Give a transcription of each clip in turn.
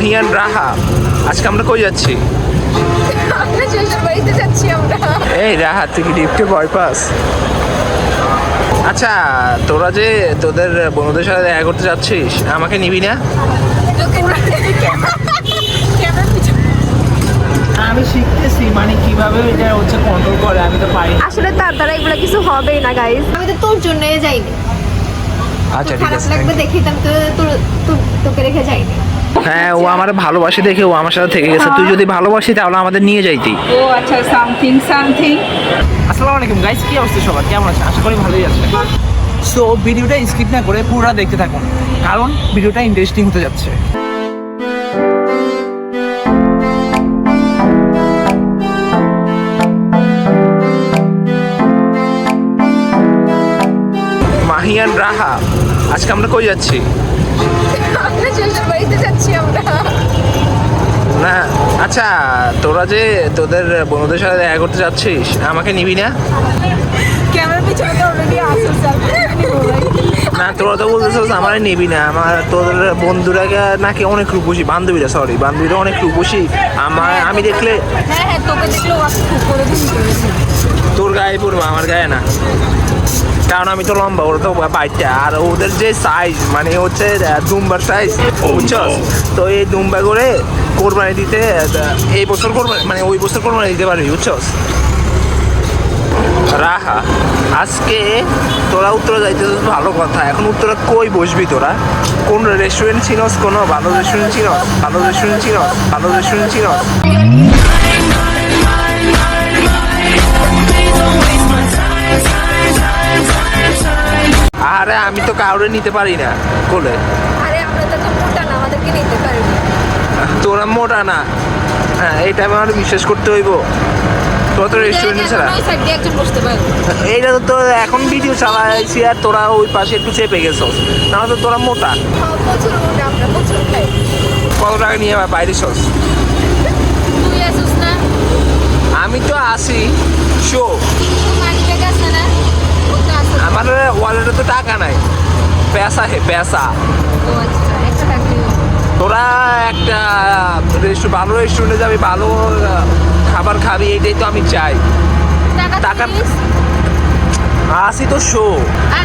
মাহিয়ান রাহা। আজকে আমরা কই যাচ্ছি? আমরা শ্বশুর বাড়িতে যাচ্ছি আমরা। এই রাহা তুই কি লিফটে ভয় পাস? আচ্ছা তোরা যে তোদের বন্ধুদের সাথে দেখা করতে যাচ্ছিস আমাকে নিবি না? আমি শিখতেছি মানে কীভাবে এটা হচ্ছে কন্ট্রোল করে আমি তো পারি না। আসলে তার দ্বারা এগুলো কিছু হবেই না গাইজ আমি তো তোর জন্য যাইনি। আচ্ছা ঠিক আছে লাগবে দেখি তো আমি তো তোর- তোর- তোকে রেখে যাইনি। হ্যাঁ ও আমার ভালোবাসি দেখে ও আমার সাথে থেকে গেছে। তুই যদি ভালোবাসি তাহলে আমাদের নিয়ে যাইতি। ও আচ্ছা সামথিং সামথিং আসসালামু আলাইকুম গাইস কি অবস্থা সবার? কেমন আছে আশা করি ভালোই আছে সো ভিডিওটা স্কিপ না করে পুরোটা দেখতে থাকুন কারণ ভিডিওটা ইন্টারেস্টিং হতে যাচ্ছে। মাহিয়ান রাহা আজকে আমরা কই যাচ্ছি? বাড়িতে যাচ্ছি আমরা। না আচ্ছা তোরা যে তোদের বন্ধুদের সাথে দেখা করতে যাচ্ছিস আমাকে নিবি না? ক্যামেরা পিছনে তো অলরেডি আসো না। তোরা তো বলতেছিস আমার নিবি না আমার তোদের বন্ধুরা নাকি অনেক রূপসী বান্ধবীরা সরি বান্ধবীরা অনেক রূপসী। আমার আমি দেখলে হ্যাঁ হ্যাঁ তোকে দিন। তোর গায়ে পড়ব আমার গায়ে না। কারণ আমি তো লম্বা ওরা তো বাইকটা আর ওদের যে সাইজ মানে হচ্ছে দুম্বার সাইজ বুঝছস? তো এই দুম্বা করে কোরবানি দিতে এই বছর কোরবানি মানে ওই বছর কোরবানি দিতে পারবি বুঝছস? রাহা আজকে তোরা উত্তরে যাইতে ভালো কথা। এখন উত্তরে কই বসবি তোরা? কোন রেস্টুরেন্ট চিনস কোনো? ভালো রেস্টুরেন্ট চিনস ভালো রেস্টুরেন্ট চিনস ভালো রেস্টুরেন্ট চিনস আরে আমি তো কাউরে নিতে পারি না। কোলে। আরে আমরা তো মোটা না আমাদেরকে নিতে পারবি। তোরা মোটা না। হ্যাঁ এটা আমার বিশ্বাস করতে হইব। তোরা রেস্টুরেন্ট ছাড়া। এইটা তো তোর এখন ভিডিও চালাইছি আর তোরা ওই পাশে একটু চেপে গেছস না তো তোরা মোটা। হ্যাঁ, কত টাকা নিয়ে আবার বাইরে সস তুই আসিস না? আমি তো আসি। শো মানি ব্যাগ আছে না ও তো আছে আমার ওয়ালেটে তো টাকা নাই। পেশা হে পেশা আচ্ছা তোরা একটা ভালো রেস্টুরেন্টে যাবি ভালো খাবার খাবি এটাই তো আমি চাই। টাকা আসি তো শো। যাস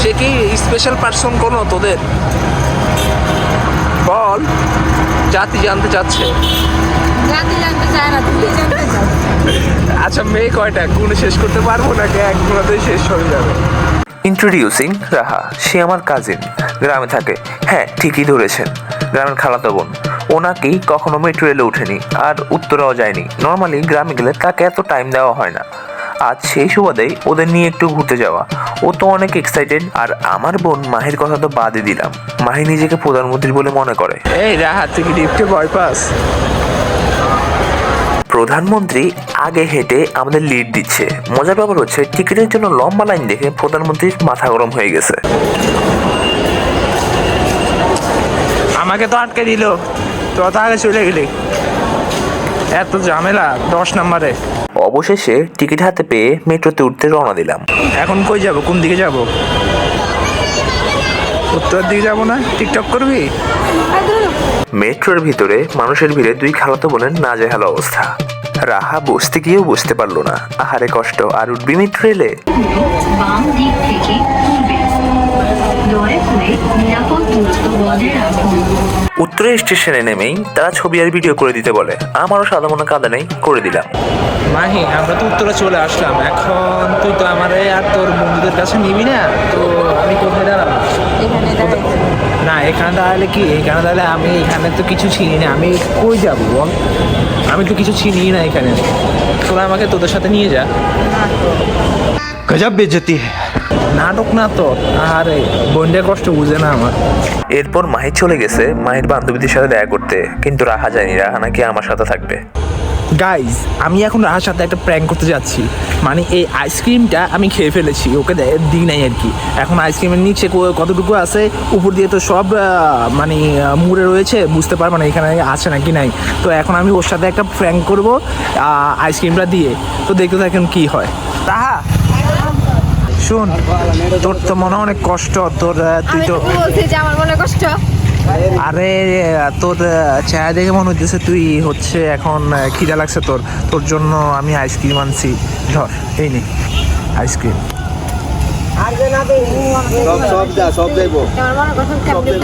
সে কি স্পেশাল পার্সন কোনো তোদের? বল জাতি জানতে চাচ্ছে। জানতে জানতে চায় না তুই জানতে চাস। আচ্ছা মেয়ে কয়টা? গুণ শেষ করতে পারব নাকি এক গুণাতেই শেষ হয়ে যাবে? ইন্ট্রোডিউসিং রাহা সে আমার কাজিন গ্রামে থাকে। হ্যাঁ ঠিকই ধরেছেন। গ্রামের খালাতো বোন। ওনাকেই কখনো মেট্রো রেলে ওঠেনি আর উত্তরাও যায়নি। নর্মালি গ্রামে গেলে তাকে এত টাইম দেওয়া হয় না। আজ সেই সুবাদেই ওদের নিয়ে একটু ঘুরতে যাওয়া। ও তো অনেক এক্সাইটেড আর আমার বোন মাহির কথা তো বাদই দিলাম। মাহি নিজেকে প্রধানমন্ত্রী বলে মনে করে। এই রাহা তুই কি লিফটে ভয় পাস প্রধানমন্ত্রী আগে হেঁটে আমাদের লিড দিচ্ছে। মজার ব্যাপার হচ্ছে টিকিটের জন্য লম্বা লাইন দেখে প্রধানমন্ত্রীর মাথা গরম হয়ে গেছে। আমাকে তো আটকে দিল। তো আগে চলে গেলি। এত ঝামেলা দশ নম্বরে। অবশেষে টিকিট হাতে পেয়ে মেট্রোতে উঠতে রওনা দিলাম। এখন কই যাব? কোন দিকে যাব? উত্তর দিকে যাব না? টিকটক করবি? মেট্রোর ভিতরে মানুষের ভিড়ে দুই খালাতো বোনের নাজেহাল অবস্থা। রাহা বসতে গিয়েও বসতে পারল না। আহারে কষ্ট আর উঠবি বাম দিক থেকে বজায় রাখুন। উত্তরে স্টেশনে নেমেই তারা ছবি আর ভিডিও করে দিতে বলে। আমারও সাদা মনে কাঁদা নেই করে দিলাম। মাহি আমরা তো উত্তরে চলে আসলাম। এখন তুই তো আমার আর তোর বন্ধুদের কাছে নিবি না তো আমি কোথায় দাঁড়াবো? এখানে দাঁড়ালে কি? এখানে দাঁড়ালে আমি এখানে তো কিছু চিনি না। আমি কই যাব বল? আমি তো কিছু চিনি না এখানে। তোরা আমাকে তোদের সাথে নিয়ে যা। গজব বেজতি নাটক না তো? আরে বন্ডের কষ্ট বুঝে না আমার। এরপর মাহির চলে গেছে মাহির বান্ধবীদের সাথে দেখা করতে। কিন্তু রাহা যায়নি। রাহা নাকি আমার সাথে থাকবে। গাইজ আমি এখন রাহার সাথে একটা প্র্যাঙ্ক করতে যাচ্ছি। মানে এই আইসক্রিমটা আমি খেয়ে ফেলেছি ওকে দিই নাই আর কি। এখন আইসক্রিমের নিচে কতটুকু আছে উপর দিয়ে তো সব মানে মুড়ে রয়েছে বুঝতে পারব না এখানে আছে নাকি নাই। তো এখন আমি ওর সাথে একটা প্র্যাঙ্ক করব আইসক্রিমটা দিয়ে। তো দেখতে থাকেন কি হয়। রাহা! শোন তোর তো মনে অনেক কষ্ট তোর তুই তো আমার মনে কষ্ট। আরে তোর চেহারা দেখে মনে হচ্ছে তুই হচ্ছে এখন খিদা লাগছে তোর। তোর জন্য আমি আইসক্রিম আনছি। ধর এই নে আইসক্রিম মনে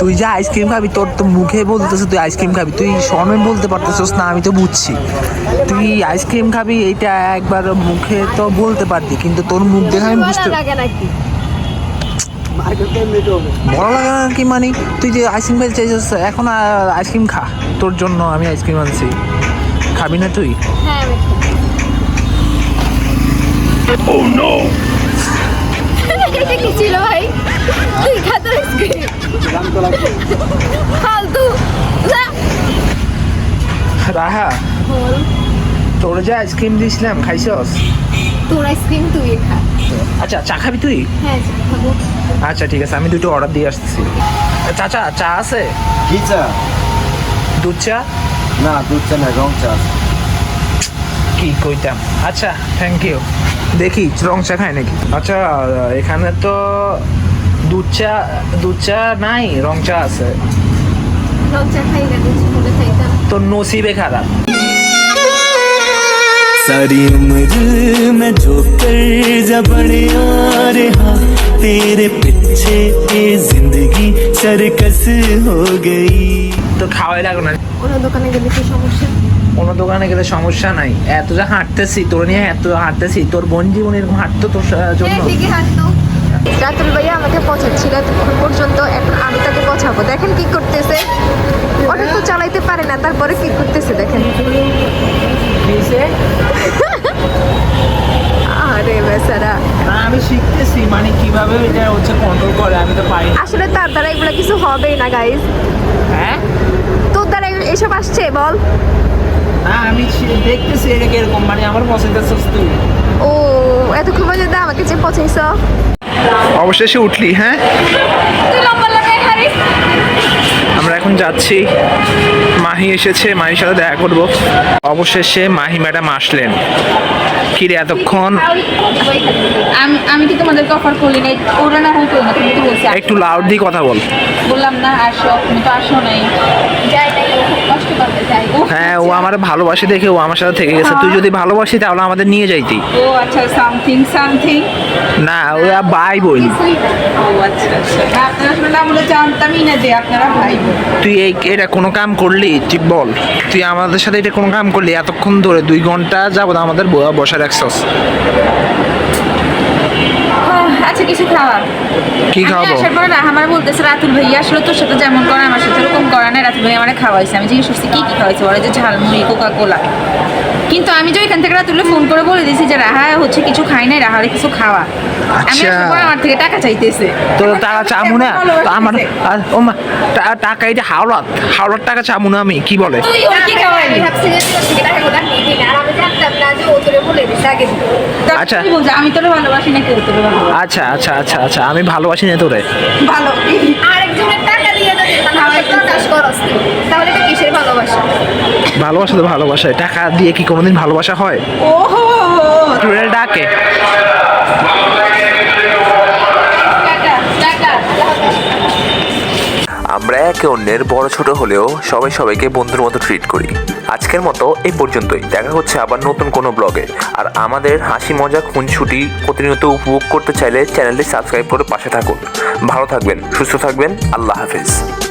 তুই যে আইসক্রিম খাবি তোর তো মুখে বলতেছে তুই আইসক্রিম খাবি। তুই শর্মে বলতে পারতেছিস না আমি তো বুঝছি। তুই আইসক্রিম খাবি এইটা একবার মুখে তো বলতে পারতি কিন্তু তোর মুখ দেখে আমি বুঝতে ভালো লাগে নাকি? বড় লাগে না কি মানে তুই যে আইসক্রিম খেতে চাইছিস এখন আইসক্রিম খা। তোর জন্য আমি আইসক্রিম আনছি। খাবি না তুই? হ্যাঁ আমি এটা কি ছিল ভাই? তুই খাতো ফালতু। রাহা। তোর যে আইসক্রিম দিয়েছিলাম খাইছস? তোর আইসক্রিম তুই খা। আচ্ছা চা খাবি তুই? হ্যাঁ খাব। আচ্ছা ঠিক আছে আমি দুটো অর্ডার দিয়ে আসছি। চাচা চা আছে? কি চা? দুধ চা? না দুধ চা না রং চা আছে। কি কইতাম? আচ্ছা থ্যাংক ইউ দেখি রং চা খাই নাকি? আচ্ছা এখানে তো দুধ চা দুধ চা নাই রং চা আছে। লজ্জা খাই না দুধ করে খাইতাম। তোর নসিবে খারাপ। सारी उम्र मैं जो कर्जा बढ़िया रहा तेरे पीछे ये जिंदगी सरकस हो गई তো খাওয়াই লাগো না অন্য দোকানে গেলে কি সমস্যা কোনো দোকানে গেলে সমস্যা নাই এত যা হাঁটতেছি তোর নিয়ে এত হাঁটতেছি তোর বোন জীবন এরকম হাঁটতো তোর সা- জন্য হ্যাঁ ঠিকই হাঁটতো রাতুল ভাইয়া আমাকে পছাচ্ছিল এতক্ষণ পর্যন্ত এখন আমি তাকে পছাবো দেখেন কি করতেছে অটো তো চালাইতে পারে না তারপরে কি করতেছে দেখেন আরে বেচারা। না, আমি শিখতেছি মানে কীভাবে এটা হচ্ছে কন্ট্রোল করে আমি তো পারি না। আসলে তার দ্বারা এগুলো কিছু হবেই না গাইজ হ্যাঁ? তোর দ্বারা এসব আসছে বল। না আমি দেখতেছি এটা কীরকম মানে আমার পছন্দের তুই ও এতক্ষণ পর্যন্ত আমাকে যে পছাইছ অবশেষে উঠলি হ্যাঁ? এখন যাচ্ছি। মাহি এসেছে মাহির সাথে দেখা করব। অবশেষে মাহি ম্যাডাম আসলেন। কিরে এতক্ষণ আমি আমি কি তোমাদেরকে অফার করলি? নাই ওরা না হয়তো না তুমি তো বলছি। একটু লাউড দিয়ে কথা বল। বললাম না আসো তুমি তো আসো নাই যাই নাই ও খুব কষ্ট করতে চাই ও হ্যাঁ ও আমার ভালোবাসি দেখে ও আমার সাথে থেকে গেছে। তুই যদি ভালোবাসি তাহলে আমাদের নিয়ে যাইতি। ও আচ্ছা সামথিং সামথিং না ও ভাই বোন। তুই এই এটা কোনো কাম করলি? তুই বল। তুই আমাদের সাথে এটা কোনো কাম করলি? এতক্ষণ ধরে দুই ঘণ্টা যাবত আমাদের ব- বসে রাখছস। আহ, আচ্ছা কিছু খাওয়ার কি খাওয়াবো? আসার পরে আমার বলতেছে রাতুল ভাইয়া আসলে তোর সাথে যেমন করে আমার সাথে এরকম করা না রাতুল ভাই আমার খাওয়াইছে। আমি জিজ্ঞেস করছি কি কি খাওয়াইছে? বলে যে ঝালমুড়ি কোকা কোলা কিন্তু আমি যে ওইখান থেকে রাতুলে ফোন করে বলে দিয়েছি যে রাহা হচ্ছে কিছু খাই নাই রাহারে কিছু খাওয়া। আমি আচ্ছা। আমার থেকে টাকা চাইতেছে। তো এখন টাকা চামু না। তো আমার ও মা টাকা এটা হাওড়াত হাওড়ার টাকা চামু না আমি? কি বলে? তুই ওর কি ভাবছি যে তোর থেকে টাকাগুলো নিবি না আর আমি জানতাম না যে ও তোরে বলে দিছে আগে আচ্ছা। আমি তোরে ভালোবাসি না কেউ তোরে ভালোবাসি? আচ্ছা আচ্ছা আচ্ছা আচ্ছা আমি ভালোবাসি না তোরে। ভালো। আরেকজনের টাকা দিয়ে যদি করস তাহলে এটা কিসের ভালোবাসা? ভালোবাসা তো ভালোবাসা টাকা দিয়ে কি কোনোদিন ভালোবাসা হয়? ওহো! টুরেল ডাকে। টাকা টাকা আমরা একে অন্যের বড় ছোট হলেও সবাই সবাইকে বন্ধুর মতো ট্রিট করি। আজকের মতো এই পর্যন্তই। দেখা হচ্ছে আবার নতুন কোনো ব্লগে। আর আমাদের হাসি মজা খুনছুটি প্রতিনিয়ত উপভোগ করতে চাইলে চ্যানেলটি সাবস্ক্রাইব করে পাশে থাকুন। ভালো থাকবেন সুস্থ থাকবেন। আল্লাহ হাফেজ।